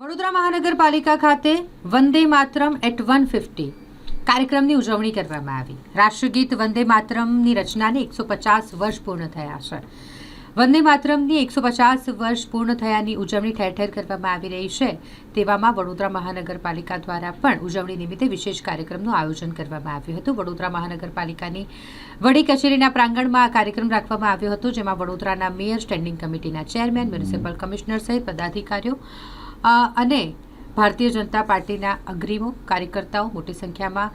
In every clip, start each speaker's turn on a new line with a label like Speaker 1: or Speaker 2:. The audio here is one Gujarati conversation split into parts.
Speaker 1: વડોદરા મહાનગરપાલિકા ખાતે Vande Mataram at one fifty કાર્યક્રમની ઉજવણી કરવામાં આવી. રાષ્ટ્રગીત વંદે માતરમની રચનાને એકસો પચાસ વર્ષ પૂર્ણ થયા છે. વંદે માતરમની એકસો પચાસ વર્ષ પૂર્ણ થયાની ઉજવણી ઠેર ઠેર કરવામાં આવી રહી છે. તેવામાં વડોદરા મહાનગરપાલિકા દ્વારા પણ ઉજવણી નિમિત્તે વિશેષ કાર્યક્રમનું આયોજન કરવામાં આવ્યું હતું. વડોદરા મહાનગરપાલિકાની વડી કચેરીના પ્રાંગણમાં આ કાર્યક્રમ રાખવામાં આવ્યો હતો, જેમાં વડોદરાના મેયર, સ્ટેન્ડિંગ કમિટીના ચેરમેન, મ્યુનિસિપલ કમિશનર સહિત પદાધિકારીઓ અને ભારતીય જનતા પાર્ટીના અગ્રીમો કાર્યકર્તાઓ મોટી સંખ્યામાં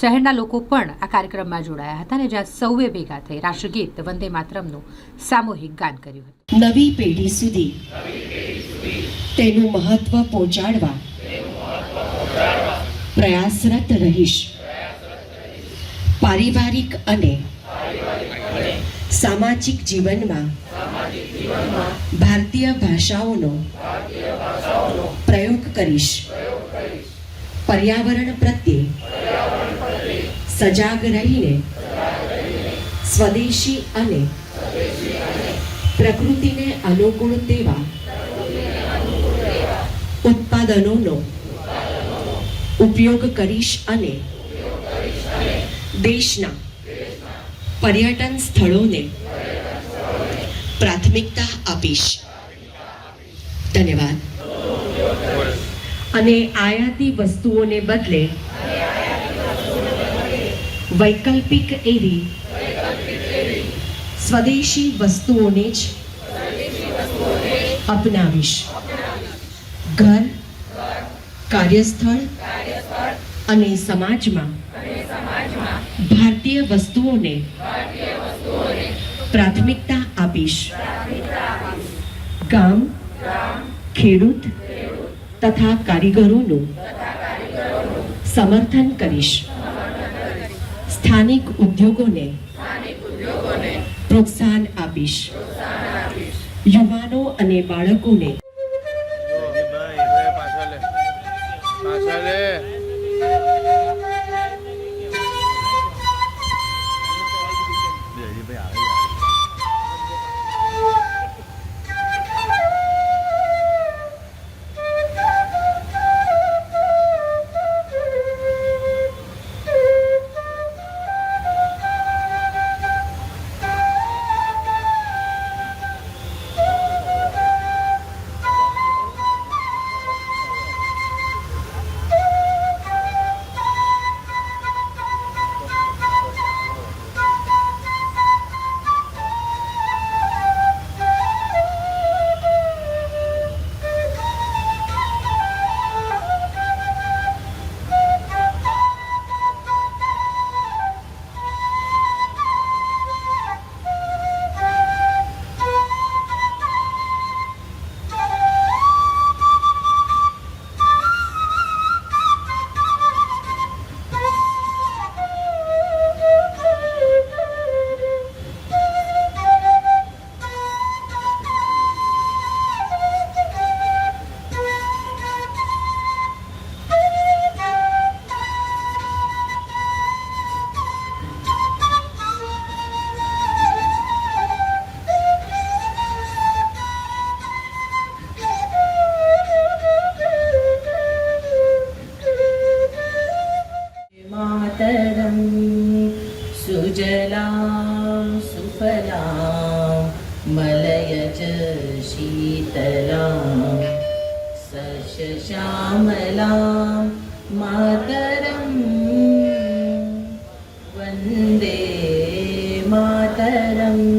Speaker 1: શહેરના લોકો પણ આ કાર્યક્રમમાં જોડાયા હતા અને જ્યાં સૌએ ભેગા થઈ રાષ્ટ્રગીત વંદે માતરમનું સામૂહિક ગાન કર્યું હતું.
Speaker 2: નવી પેઢી સુધી તેનું મહત્વ પહોંચાડવા પ્રયાસરત રહીશ. પારિવારિક અને સામાજિક જીવનમાં ભારતીય ભાષાઓનો પ્રયોગ કરીશ. પર્યાવરણ પ્રત્યે સજાગ રહીને સ્વદેશી અને પ્રકૃતિને અનુકૂળ તેવા ઉત્પાદનોનો ઉપયોગ કરીશ અને દેશના પર્યટન સ્થળોને પ્રાથમિકતા આપીશ. ધન્યવાદ. અને આયાતી વસ્તુઓને બદલે વૈકલ્પિક એવી સ્વદેશી વસ્તુઓને જ અપનાવીશ. ઘર, કાર્યસ્થળ અને સમાજમાં ભારતીય વસ્તુઓને પ્રાથમિકતા આપીશ ગામ ખેડૂત તથા કારીગરોનું સમર્થન કરીશ. સ્થાનિક ઉદ્યોગોને પ્રોત્સાહન આપીશ. યુવાનો અને બાળકોને
Speaker 3: सस्यश्यामलां मातरं वन्दे मातरम्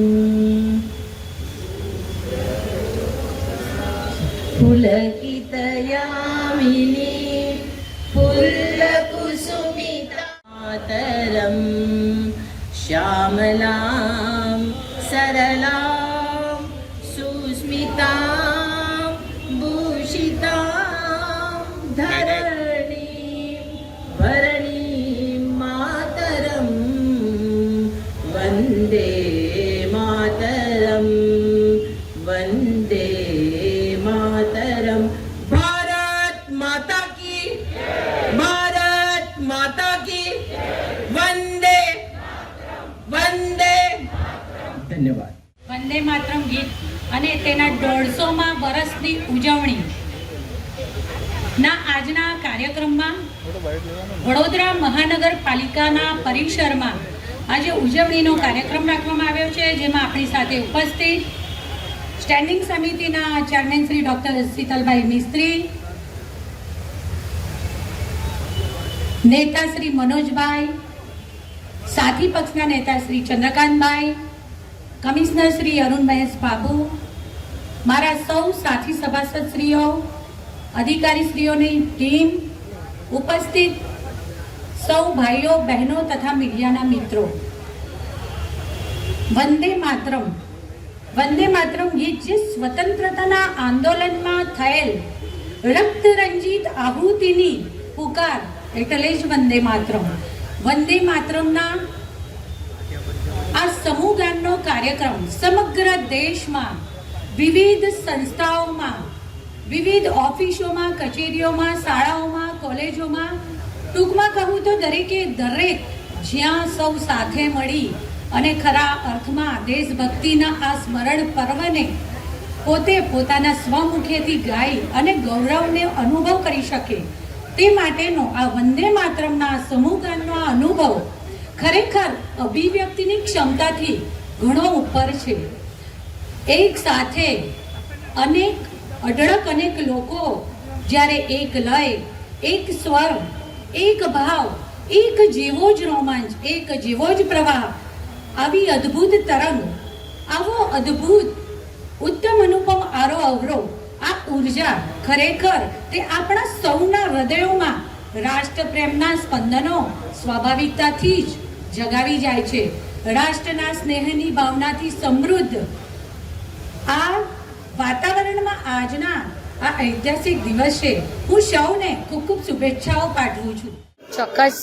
Speaker 3: ધન્યવાદ.
Speaker 4: વંદે માતરમ ગીત અને તેના દોઢસોમાં વર્ષની ઉજવણી. ના, આજના કાર્યક્રમમાં વડોદરા મહાનગરપાલિકાના પરિસરમાં આજે ઉજવણીનો કાર્યક્રમ રાખવામાં આવ્યો છે, જેમાં આપણી સાથે ઉપસ્થિત સ્ટેન્ડિંગ સમિતિના ચેરમેન શ્રી ડૉક્ટર શીતલભાઈ મિસ્ત્રી, નેતા શ્રી મનોજભાઈ, સાથી પક્ષના નેતા શ્રી ચંદ્રકાંતભાઈ કમિશનર શ્રી અરુણ મહેશ બાબુ, મારા સૌ સાથી સભાસદશ્રીઓ, અધિકારીશ્રીઓની ટીમ, ઉપસ્થિત સૌ ભાઈઓ, બહેનો તથા મીડિયાના મિત્રો. વંદે માતરમ. વંદે માતરમ ગીત જે સ્વતંત્રતાના આંદોલનમાં થયેલ રક્ત રંજિત આહુતિની પુકાર. એટલે જ વંદે માતરમ. વંદે માતરમના આ સમૂહ ગાનનો કાર્યક્રમ સમગ્ર દેશમાં વિવિધ સંસ્થાઓમાં, વિવિધ ઓફિસોમાં, કચેરીઓમાં, શાળાઓમાં, કોલેજોમાં, ટૂંકમાં કહું તો દરેકે દરેક જ્યાં સૌ સાથે મળી અને ખરા અર્થમાં દેશભક્તિના આ સ્મરણ પર્વને પોતે પોતાના સ્વમુખેથી ગાઈ અને ગૌરવને અનુભવ કરી શકે તે માટેનો આ વંદે માતરમના સમૂહ આ અનુભવ ખરેખર અભિવ્યક્તિની ક્ષમતાથી ઘણો ઉપર છે. એક સાથે અનેક, અઢળક અનેક લોકો જ્યારે એક લય, એક સ્વર, એક ભાવ, એક જેવો જ રોમાંચ, એક જેવો જ પ્રવાહ, આવી અદ્ભુત તરંગ, આવો અદ્ભુત, ઉત્તમ અનુપમ આરો અવરો, આ ઊર્જા ખરેખર તે આપણા સૌના હૃદયોમાં રાષ્ટ્રપ્રેમના સ્પંદનો, સ્વાભાવિકતાથી જ જગાવી જાય છે. રાષ્ટ્રના સ્નેહની ભાવનાથી સમૃદ્ધ આ વાતાવરણમાં આજના આ ઐતિહાસિક દિવસે હું સૌને ખૂબ ખૂબ શુભેચ્છાઓ પાઠવું છું.
Speaker 5: ચોક્કસ.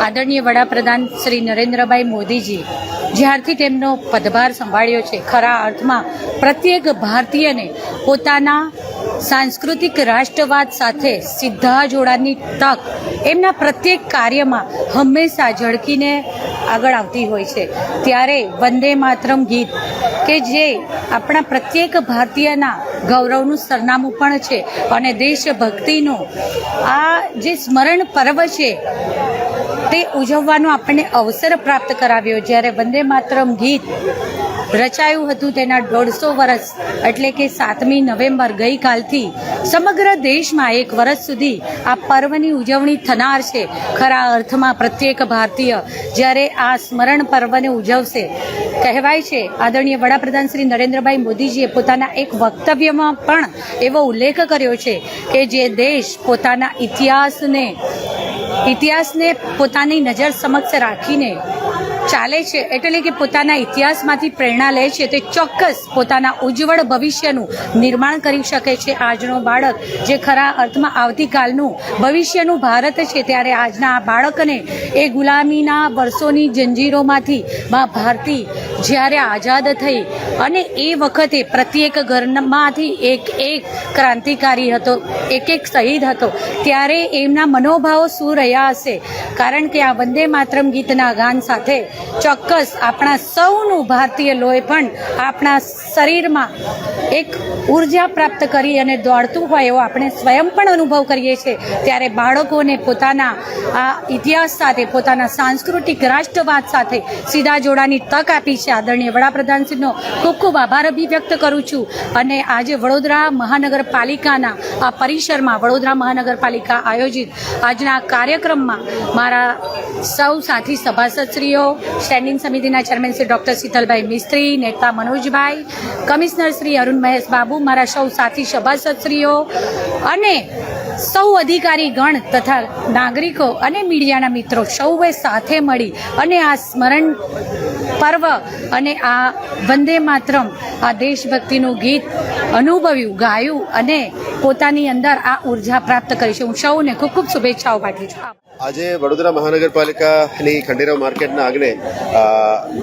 Speaker 5: આદરણીય વડાપ્રધાન શ્રી નરેન્દ્રભાઈ મોદીજી જ્યારથી તેમનો પદભાર સંભાળ્યો છે, ખરા અર્થમાં પ્રત્યેક ભારતીયને પોતાના સાંસ્કૃતિક રાષ્ટ્રવાદ સાથે સીધા જોડાણની તક એમના પ્રત્યેક કાર્યમાં હંમેશા ઝળકીને આગળ આવતી હોય છે. ત્યારે વંદે માતરમ ગીત, કે જે આપણા પ્રત્યેક ભારતીયના ગૌરવનું સરનામું પણ છે અને દેશભક્તિનું આ જે સ્મરણ પર્વ છે, તે ઉજવવાનો આપણને અવસર પ્રાપ્ત કરાવ્યો. જ્યારે વંદે માતરમ ગીત રચાયું હતું તેના દોઢસો વર્ષ એટલે કે સાતમી નવેમ્બર ગઈકાલથી સમગ્ર દેશમાં એક વર્ષ સુધી આ પર્વની ઉજવણી થનાર છે. ખરા અર્થમાં પ્રત્યેક ભારતીય જ્યારે આ સ્મરણ પર્વને ઉજવશે, કહેવાય છે. આદરણીય વડાપ્રધાન શ્રી નરેન્દ્રભાઈ મોદીજીએ પોતાના એક વક્તવ્યમાં પણ એવો ઉલ્લેખ કર્યો છે કે જે દેશ પોતાના ઇતિહાસને ઇતિહાસને પોતાની નજર સમક્ષ રાખીને ચાલે છે એટલે કે પોતાના ઇતિહાસમાંથી પ્રેરણા લે છે તે ચોક્કસ પોતાના ઉજ્જવળ ભવિષ્યનું નિર્માણ કરી શકે છે આજનો બાળક જે ખરા અર્થમાં આવતીકાલનું ભવિષ્યનું ભારત છે ત્યારે આજના આ બાળકને એ ગુલામીના વર્ષોની જંજીરોમાંથી મા ભારતી જ્યારે આઝાદ થઈ અને એ વખતે પ્રત્યેક ઘરમાંથી એક એક ક્રાંતિકારી હતો, એક એક શહીદ હતો, ત્યારે એમના મનોભાવો શું રહ્યા હશે. કારણ કે આ વંદે માતરમ ગીતના ગાન સાથે ચોક્કસ આપણા સૌનું ભારતીય લોહી પણ આપણા શરીરમાં એક ઊર્જા પ્રાપ્ત કરી અને દોડતું હોય એવો આપણે સ્વયં પણ અનુભવ કરીએ છીએ. ત્યારે બાળકોને પોતાના આ ઇતિહાસ સાથે, પોતાના સાંસ્કૃતિક રાષ્ટ્રવાદ સાથે સીધા જોડાની તક આપી છે. આદરણીય વડાપ્રધાનશ્રીનો ખૂબ ખૂબ આભાર અભિવ્યક્ત કરું છું. અને આજે વડોદરા મહાનગરપાલિકાના આ પરિસરમાં, વડોદરા મહાનગરપાલિકા આયોજિત આજના કાર્યક્રમમાં મારા સૌ સાથી સભાસદશ્રીઓ સ્ટેન્ડિંગ સમિતિના ચેરમેન શ્રી ડૉક્ટર શીતલભાઈ મિસ્ત્રી, નેતા મનોજભાઈ, કમિશનર શ્રી અરુણ મહેશ બાબુ, મારા સૌ સાથી સભાસદશ્રીઓ અને સૌ અધિકારી ગણ તથા નાગરિકો અને મીડિયાના મિત્રો સૌએ સાથે મળી અને આ સ્મરણ પર્વ અને આ વંદે માતરમ, આ દેશભક્તિનું ગીત અનુભવ્યું, ગાયું અને પોતાની અંદર આ ઊર્જા પ્રાપ્ત કરી છે. હું સૌને ખૂબ ખૂબ શુભેચ્છાઓ પાઠવું છું.
Speaker 6: આજે વડોદરા મહાનગરપાલિકાની ખંડેરાવ માર્કેટના આગને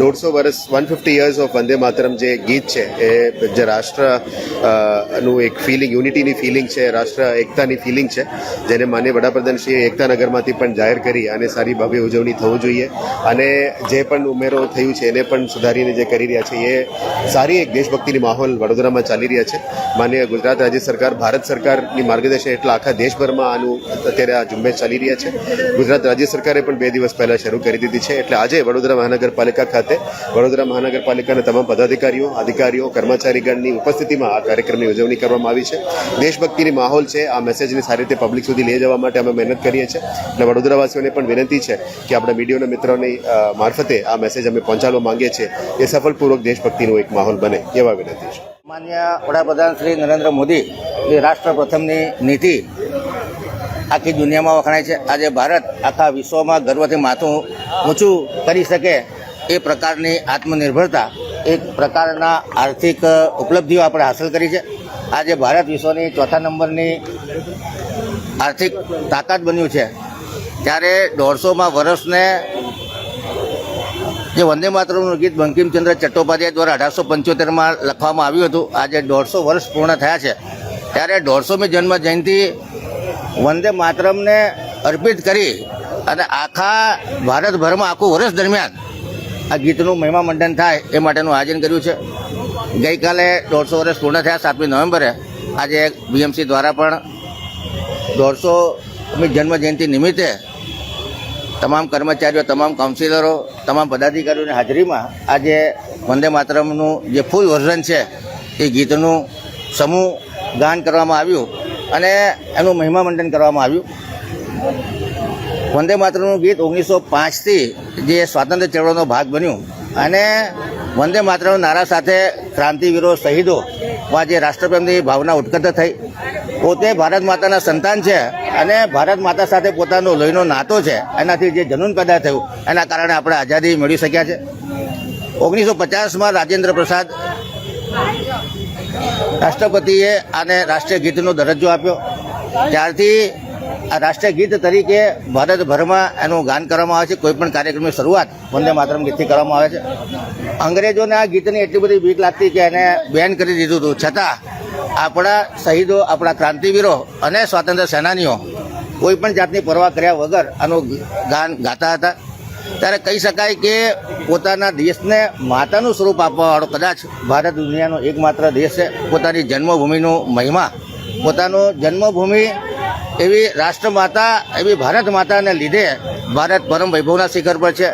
Speaker 6: દોઢસો વર્ષ one fifty years of Vande Mataram જે ગીત છે, એ જે રાષ્ટ્રનું એક ફિલિંગ યુનિટીની ફિલિંગ છે, રાષ્ટ્ર એકતાની ફિલિંગ છે, જેને માન્ય વડાપ્રધાનશ્રીએ એકતા નગરમાંથી પણ જાહેર કરી અને સારી ભવ્ય ઉજવણી થવું જોઈએ. અને જે પણ ઉમેરો થયું છે, એને પણ સુધારીને જે કરી રહ્યા છે, એ સારી એક દેશભક્તિની માહોલ વડોદરામાં ચાલી રહ્યા છે. માન્ય ગુજરાત રાજ્ય સરકાર, ભારત સરકારની માર્ગદર્શન એટલે આખા દેશભરમાં આનું અત્યારે આ ઝુંબેશ ચાલી રહ્યા છે. ગુજરાત રાજ્ય સરકારે પણ બે દિવસ પહેલા શરૂ કરી દીધી છે. એટલે આજે વડોદરા મહાનગરપાલિકા ખાતે વડોદરા મહાનગરપાલિકાના તમામ પદાધિકારીઓ, અધિકારીઓ, કર્મચારીગણની ઉપસ્થિતિમાં આ કાર્યક્રમની ઉજવણી કરવામાં આવી છે. દેશભક્તિની માહોલ છે. આ મેસેજને સારી રીતે પબ્લિક સુધી લઈ જવા માટે અમે મહેનત કરીએ છીએ. અને વડોદરાવાસીઓને પણ વિનંતી છે કે આપણા મીડિયાના મિત્રોની મારફતે આ મેસેજ અમે પહોંચાડવા માંગીએ છીએ એ સફળપૂર્વક દેશભક્તિનો એક માહોલ બને એવા વિનંતી છે.
Speaker 7: માન્ય વડાપ્રધાન શ્રી નરેન્દ્ર મોદી રાષ્ટ્ર પ્રથમની નીતિ આખી દુનિયામાં વખણાય છે. આજે ભારત આખા વિશ્વમાં ગર્વથી માથું ઊંચું કરી શકે એ પ્રકારની આત્મનિર્ભરતા એક પ્રકારના આર્થિક ઉપલબ્ધિઓ આપણે હાંસલ કરી છે. આજે ભારત વિશ્વની ચોથા નંબરની આર્થિક તાકાત બન્યું છે. ત્યારે દોઢસોમાં વર્ષને જે વંદે માતરમનું ગીત બંકિમચંદ્ર ચટ્ટોપાધ્યાય દ્વારા અઢારસો પંચોતેરમાં લખવામાં આવ્યું હતું, આજે દોઢસો વર્ષ પૂર્ણ થયા છે. ત્યારે દોઢસોમી જન્મ જયંતિ વંદે માતરમને અર્પિત કરી અને આખા ભારતભરમાં આખું વર્ષ દરમિયાન આ ગીતનું મહિમા મંડન થાય એ માટેનું આયોજન કર્યું છે. ગઈકાલે દોઢસો વર્ષ પૂર્ણ થયા સાતમી નવેમ્બરે. આજે બીએમસી દ્વારા પણ દોઢસોમી જન્મજયંતિ નિમિત્તે તમામ કર્મચારીઓ, તમામ કાઉન્સિલરો, તમામ પદાધિકારીઓની હાજરીમાં આજે વંદે માતરમનું જે ફૂલ વર્ઝન છે એ ગીતનું સમૂહ ગાન કરવામાં આવ્યું. અને એનું મહિમા મંડન કરવામાં આવ્યું. વંદે માતરમનું ગીત ઓગણીસો પાંચથી જે સ્વાતંત્ર્ય ચળવળનો ભાગ બન્યું અને વંદે માતરમના નારા સાથે ક્રાંતિવીરો શહીદોમાં જે રાષ્ટ્રપ્રેમની ભાવના ઉત્કટ થઈ. પોતે ભારત માતાના સંતાન છે અને ભારત માતા સાથે પોતાનો લોહીનો નાતો છે. એનાથી જે જનૂન પેદા થયું, એના કારણે આપણે આઝાદી મેળવી શક્યા છે. ઓગણીસો પચાસમાં રાજેન્દ્ર પ્રસાદ રાષ્ટ્રપતિએ આને રાષ્ટ્રીય ગીતનો દરજ્જો આપ્યો. ત્યારથી આ રાષ્ટ્રીય ગીત તરીકે ભારતભરમાં એનું ગાન કરવામાં આવે છે. કોઈપણ કાર્યક્રમની શરૂઆત વંદે માતરમ ગીતથી કરવામાં આવે છે. અંગ્રેજોને આ ગીતની એટલી બધી બીક લાગતી કે એને બેન કરી દીધું હતું. છતાં આપણા શહીદો, આપણા ક્રાંતિવીરો અને સ્વાતંત્ર્ય સેનાનીઓ કોઈપણ જાતની પરવા કર્યા વગર આનું ગાન ગાતા હતા. ત્યારે કહી શકાય કે પોતાના દેશને માતાનું સ્વરૂપ આપવાવાળો કદાચ ભારત દુનિયાનો એકમાત્ર દેશ છે. પોતાની જન્મભૂમિનું મહિમા, પોતાનું જન્મભૂમિ એવી રાષ્ટ્રમાતા, એવી ભારત માતાને લીધે ભારત પરમ વૈભવના શિખર પર છે.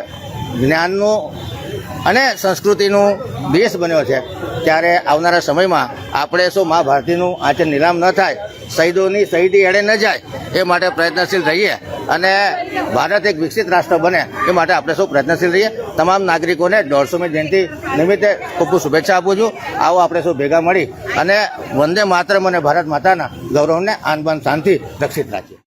Speaker 7: જ્ઞાનનું અને સંસ્કૃતિનું દેશ બન્યો છે. ત્યારે આવનારા સમયમાં આપણે શું મા ભારતીનું આચર નિલામ ન થાય શહીદોની શહીદી એડે ન જાય, એ માટે પ્રયત્નશીલ રહીએ અને ભારત એક વિકસિત રાષ્ટ્ર બને, એ માટે આપણે સૌ પ્રયત્નશીલ રહીએ. તમામ નાગરિકોને દોઢસોમી જયંતિ નિમિત્તે ખૂબ ખૂબ શુભેચ્છા આપું છું. આવો આપણે સૌ ભેગા મળી અને વંદે માતરમ અને ભારત માતાના ગૌરવને આન બાન શાંતિ રક્ષિત રાખીએ.